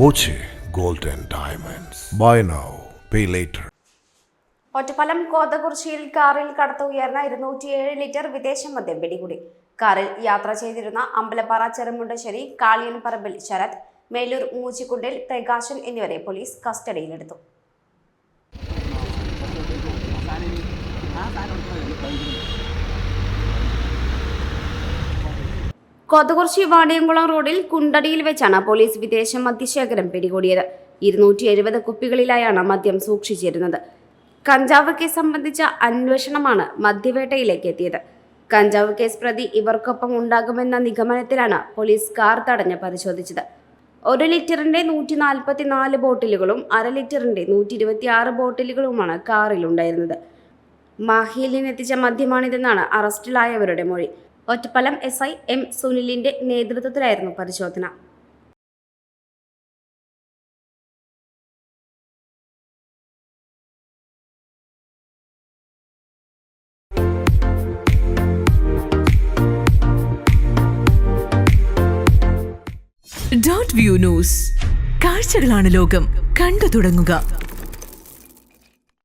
Boche gold and diamonds. By now pay later. Ottapalam കോതകുറിശ്ശിയിൽ കാറിൽ കടത്തുയർന്ന ഇരുന്നൂറ്റിയേഴ് litre വിദേശ മദ്യം പിടികൂടി കാറിൽ യാത്ര ചെയ്തിരുന്ന അമ്പലപ്പാറ ചെറുമുണ്ടശ്ശേരി കാളിയൻപറമ്പിൽ ശരത് മേലൂർ മൂച്ചിക്കുണ്ടിൽ പ്രകാശൻ എന്നിവരെ പോലീസ് കസ്റ്റഡിയിലെടുത്തു. കൊതകുറിച്ചി വാടിയംകുളം റോഡിൽ കുണ്ടടിയിൽ വെച്ചാണ് പോലീസ് വിദേശ മദ്യശേഖരം പിടികൂടിയത്. ഇരുന്നൂറ്റി എഴുപത് കുപ്പികളിലായാണ് മദ്യം സൂക്ഷിച്ചിരുന്നത്. കഞ്ചാവ് കേസ് സംബന്ധിച്ച അന്വേഷണമാണ് മദ്യവേട്ടയിലേക്ക് എത്തിയത്. കഞ്ചാവ് കേസ് പ്രതി ഇവർക്കൊപ്പം ഉണ്ടാകുമെന്ന നിഗമനത്തിലാണ് പോലീസ് കാർ തടഞ്ഞ് പരിശോധിച്ചത്. ഒരു ലിറ്ററിന്റെ നൂറ്റി നാൽപ്പത്തി നാല് ബോട്ടിലുകളും അര ലിറ്ററിന്റെ നൂറ്റി ഇരുപത്തി ആറ് ബോട്ടിലുകളുമാണ് കാറിലുണ്ടായിരുന്നത്. മാഹിയിൽ നിന്നെത്തിച്ച മദ്യമാണിതെന്നാണ് അറസ്റ്റിലായവരുടെ മൊഴി. ഒറ്റപ്പലം എസ് ഐ എം സുനിലിന്റെ നേതൃത്വത്തിലായിരുന്നു പരിശോധന. ഡോട്ട് വ്യൂ ന്യൂസ് കാഴ്ചകളാണ് ലോകം. കണ്ടു തുടങ്ങുക.